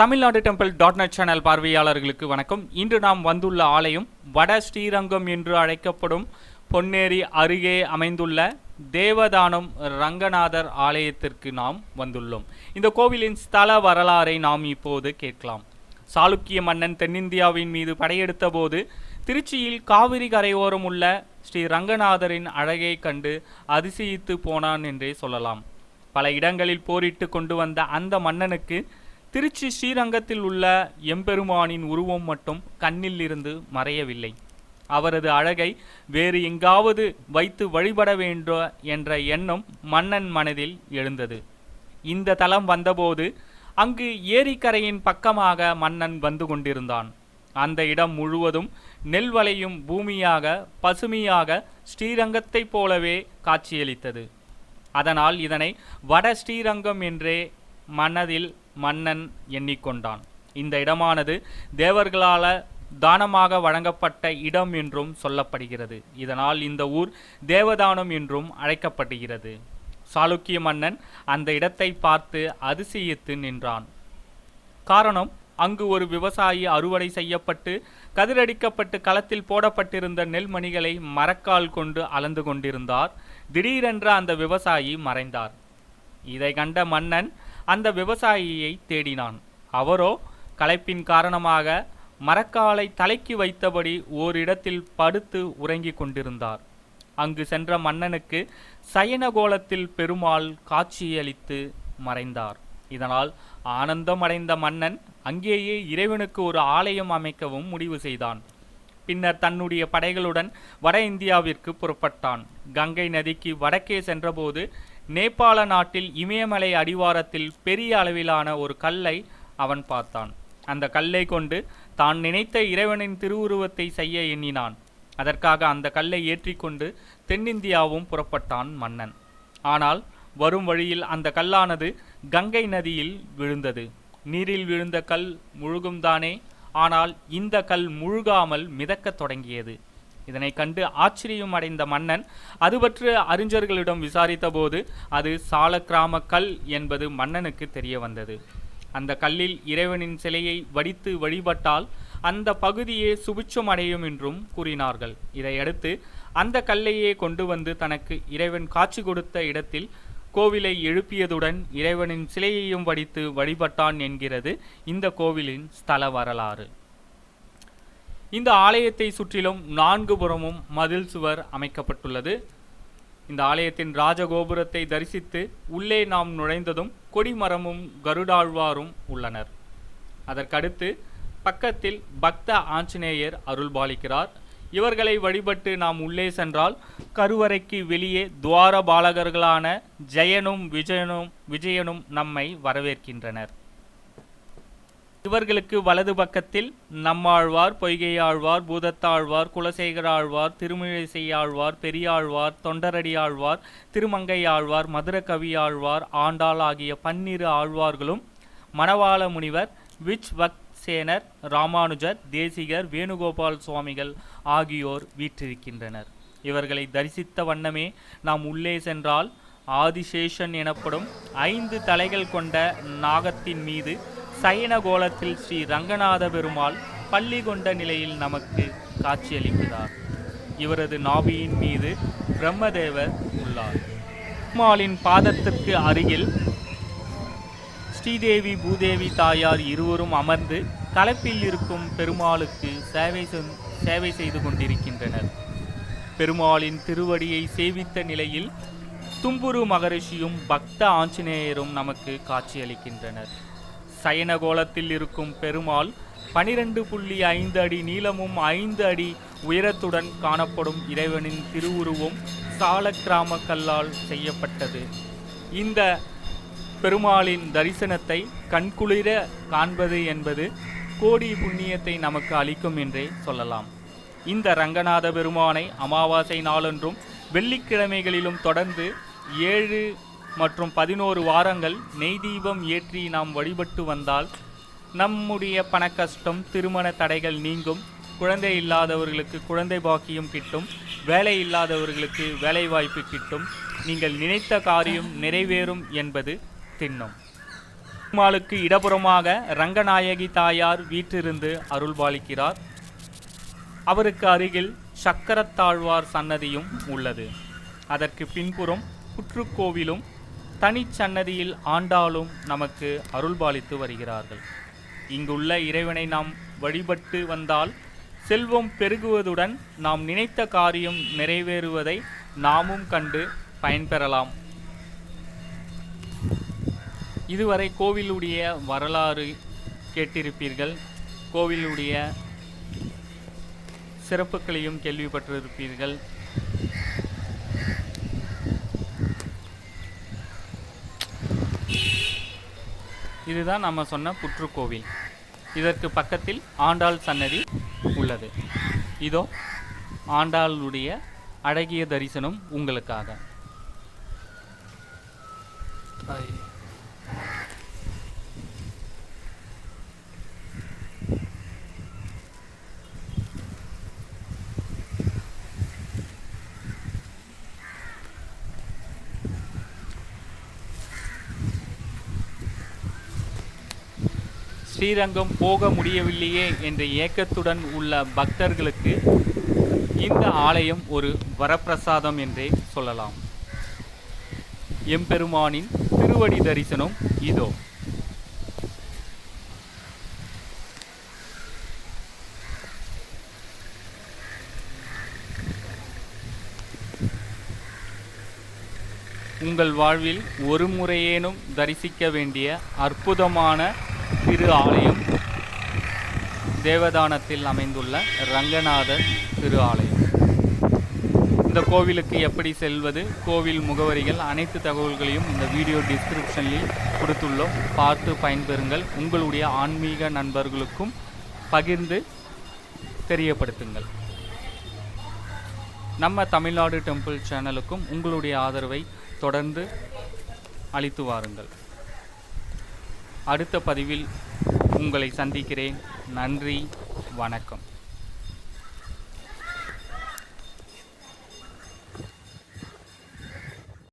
Tamilnadu temple dot net channel பார்வையாளர்களுக்கு வணக்கம். இன்று நாம் வந்துள்ள ஆலயம் வட ஸ்ரீரங்கம் என்று அழைக்கப்படும் பொன்னேரி அருகே அமைந்துள்ள தேவதானம் ரங்கநாதர் ஆலயத்திற்கு நாம் வந்துள்ளோம். இந்த கோவிலின் ஸ்தல வரலாறை நாம் இப்போது கேட்கலாம். சாளுக்கிய மன்னன் தென்னிந்தியாவின் மீது படையெடுத்த போது திருச்சியில் காவிரி கரையோரம் உள்ள ஸ்ரீ ரங்கநாதரின் அழகை கண்டு அதிசயித்து போனான் என்றே சொல்லலாம். பல இடங்களில் போரிட்டு கொண்டு வந்த அந்த மன்னனுக்கு திருச்சி ஸ்ரீரங்கத்தில் உள்ள எம்பெருமானின் உருவம் மட்டும் கண்ணில் இருந்து மறையவில்லை. அவரது அழகை வேறு எங்காவது வைத்து வழிபட வேண்டும் என்ற எண்ணம் மன்னன் மனதில் எழுந்தது. இந்த தலம் வந்தபோது அங்கு ஏரிக்கரையின் பக்கமாக மன்னன் வந்து கொண்டிருந்தான். அந்த இடம் முழுவதும் நெல் வளையும் பூமியாக பசுமையாக ஸ்ரீரங்கத்தைப் போலவே காட்சியளித்தது. அதனால் இதனை வட ஸ்ரீரங்கம் என்றே மனதில் மன்னன் எண்ணிக்கொண்டான். இந்த இடமானது தேவர்களால தானமாக வழங்கப்பட்ட இடம் என்றும் சொல்லப்படுகிறது. இதனால் இந்த ஊர் தேவதானம் என்றும் அழைக்கப்படுகிறது. சாளுக்கிய மன்னன் அந்த இடத்தை பார்த்து அதிசயித்து நின்றான். காரணம் அங்கு ஒரு விவசாயி அறுவடை செய்யப்பட்டு கதிரடிக்கப்பட்டு களத்தில் போடப்பட்டிருந்த நெல்மணிகளை மரக்கால் கொண்டு அளந்து கொண்டிருந்தார். திடீரென்று அந்த விவசாயி மறைந்தார். இதை கண்ட மன்னன் அந்த விவசாயியை தேடினான். அவரோ களைப்பின் காரணமாக மரக்காலை தலைக்கு வைத்தபடி ஓரிடத்தில் படுத்து உறங்கிக் கொண்டிருந்தார். அங்கு சென்ற மன்னனுக்கு சயனகோலத்தில் பெருமாள் காட்சியளித்து மறைந்தார். இதனால் ஆனந்தமடைந்த மன்னன் அங்கேயே இறைவனுக்கு ஒரு ஆலயம் அமைக்கவும் முடிவு செய்தான். பின்னர் தன்னுடைய படைகளுடன் வட இந்தியாவிற்கு புறப்பட்டான். கங்கை நதிக்கு வடக்கே சென்றபோது நேபாள நாட்டில் இமயமலை அடிவாரத்தில் பெரிய அளவிலான ஒரு கல்லை அவன் பார்த்தான். அந்த கல்லை கொண்டு தான் நினைத்த இறைவனின் திருவுருவத்தை செய்ய எண்ணினான். அதற்காக அந்த கல்லை ஏற்றிக்கொண்டு தென்னிந்தியாவும் புறப்பட்டான் மன்னன். ஆனால் வரும் வழியில் அந்த கல்லானது கங்கை நதியில் விழுந்தது. நீரில் விழுந்த கல் முழுகும்தானே ஆனால் இந்த கல் முழுகாமல் மிதக்கத் தொடங்கியது. இதனை கண்டு ஆச்சரியம் அடைந்த மன்னன் அது பற்றி அறிஞர்களிடம் விசாரித்தபோது அது சாலக்கிராம கல் என்பது மன்னனுக்கு தெரிய வந்தது அந்த கல்லில் இறைவனின் சிலையை வடித்து வழிபட்டால் அந்த பகுதியே சுபிட்சம் அடையும் என்றும் கூறினார்கள். இதையடுத்து அந்த கல்லையே கொண்டு வந்து தனக்கு இறைவன் காட்சி கொடுத்த இடத்தில் கோவிலை எழுப்பியதுடன் இறைவனின் சிலையையும் வடித்து வழிபட்டான் என்கிறது இந்த கோவிலின் ஸ்தல வரலாறு. இந்த ஆலயத்தை சுற்றிலும் நான்கு புறமும் மதில் சுவர் அமைக்கப்பட்டுள்ளது. இந்த ஆலயத்தின் ராஜகோபுரத்தை தரிசித்து உள்ளே நாம் நுழைந்ததும் கொடிமரமும் கருடாழ்வாரும் உள்ளனர். அதற்கடுத்து பக்கத்தில் பக்த ஆஞ்சநேயர் அருள்பாலிக்கிறார். இவர்களை வழிபட்டு நாம் உள்ளே சென்றால் கருவறைக்கு வெளியே துவார பாலகர்களான ஜெயனும் விஜயனும் விஜயனும் நம்மை வரவேற்கின்றனர். இவர்களுக்கு வலது பக்கத்தில் நம்மாழ்வார் பொய்கையாழ்வார் பூதத்தாழ்வார் குலசேகராழ்வார் திருமிழிசையாழ்வார் பெரியாழ்வார் தொண்டரடியாழ்வார் திருமங்கையாழ்வார் மதுரகவியாழ்வார் ஆண்டாள் ஆகிய பன்னிரு ஆழ்வார்களும் மணவாள முனிவர் விச் சேனர் ராமானுஜர் தேசிகர் வேணுகோபால் சுவாமிகள் ஆகியோர் வீற்றிருக்கின்றனர். இவர்களை தரிசித்த வண்ணமே நாம் உள்ளே சென்றால் ஆதிசேஷன் எனப்படும் ஐந்து தலைகள் கொண்ட நாகத்தின் மீது சயனகோலத்தில் ஸ்ரீ ரங்கநாத பெருமாள் பள்ளி கொண்ட நிலையில் நமக்கு காட்சியளிக்கிறார். இவரது நாபியின் மீது பிரம்மதேவர் உள்ளார். பெருமாளின் பாதத்திற்கு அருகில் ஸ்ரீதேவி பூதேவி தாயார் இருவரும் அமர்ந்து கலப்பில் இருக்கும் பெருமாளுக்கு சேவை சேவை செய்து கொண்டிருக்கின்றனர். பெருமாளின் திருவடியை சேவித்த நிலையில் தும்புரு மகரிஷியும் பக்த ஆஞ்சநேயரும் நமக்கு காட்சியளிக்கின்றனர். சயனகோலத்தில் இருக்கும் பெருமாள் பனிரெண்டு புள்ளி ஐந்து அடி நீளமும் ஐந்து அடி உயரத்துடன் காணப்படும் இறைவனின் திருவுருவம் சாலக்கிராம கல்லால் செய்யப்பட்டது. இந்த பெருமாளின் தரிசனத்தை கண்குளிர காண்பது என்பது கோடி புண்ணியத்தை நமக்கு அளிக்கும் என்றே சொல்லலாம். இந்த ரங்கநாத பெருமானை அமாவாசை நாளொன்றும் வெள்ளிக்கிழமைகளிலும் தொடர்ந்து ஏழு மற்றும் பதினோரு வாரங்கள் நெய் தீபம் ஏற்றி நாம் வழிபட்டு வந்தால் நம்முடைய பணக்கஷ்டம் திருமண தடைகள் நீங்கும். குழந்தை இல்லாதவர்களுக்கு குழந்தை பாக்கியம் கிட்டும். வேலை இல்லாதவர்களுக்கு வேலை வாய்ப்பு கிட்டும். நீங்கள் நினைத்த காரியம் நிறைவேறும் என்பது திண்ணம். பெருமாளுக்கு இடப்புறமாக ரங்கநாயகி தாயார் வீற்றிருந்து அருள்பாலிக்கிறார். அவருக்கு அருகில் சக்கரத்தாழ்வார் சன்னதியும் உள்ளது. அதற்கு பின்புறம் புற்றுக்கோவிலும் தனிச்சன்னதியில் ஆண்டாளும் நமக்கு அருள்பாலித்து வருகிறார்கள். இங்குள்ள இறைவனை நாம் வழிபட்டு வந்தால் செல்வம் பெருகுவதுடன் நாம் நினைத்த காரியம் நிறைவேறுவதை நாமும் கண்டு பயன்பெறலாம். இதுவரை கோவிலுடைய வரலாறு கேட்டிருப்பீர்கள். கோவிலுடைய சிறப்புகளையும் கேள்விப்பட்டிருப்பீர்கள். இதுதான் நம்ம சொன்ன புற்றுக்கோவில். இதற்கு பக்கத்தில் ஆண்டாள் சன்னதி உள்ளது. இதோ ஆண்டாளுடைய அழகிய தரிசனம் உங்களுக்காக. ஸ்ரீரங்கம் போக முடியவில்லையே என்ற ஏக்கத்துடன் உள்ள பக்தர்களுக்கு இந்த ஆலயம் ஒரு வரப்பிரசாதம் என்றே சொல்லலாம். எம்பெருமானின் திருவடி தரிசனம் இதோ. உங்கள் வாழ்வில் ஒரு முறையேனும் தரிசிக்க வேண்டிய அற்புதமான திரு ஆலயம். தேவதானத்தில் அமைந்துள்ள ரங்கநாதர் திரு ஆலயம். இந்த கோவிலுக்கு எப்படி செல்வது கோவில் முகவரிகள் அனைத்து தகவல்களையும் இந்த வீடியோ டிஸ்கிரிப்ஷனில் கொடுத்துள்ளோம். பார்த்து பயன்பெறுங்கள். உங்களுடைய ஆன்மீக நண்பர்களுக்கும் பகிர்ந்து தெரியப்படுத்துங்கள். நம்ம தமிழ்நாடு டெம்பிள் சேனலுக்கும் உங்களுடைய ஆதரவை தொடர்ந்து அளித்து வாருங்கள். அடுத்த பதிவில் உங்களை சந்திக்கிறேன். நன்றி வணக்கம்.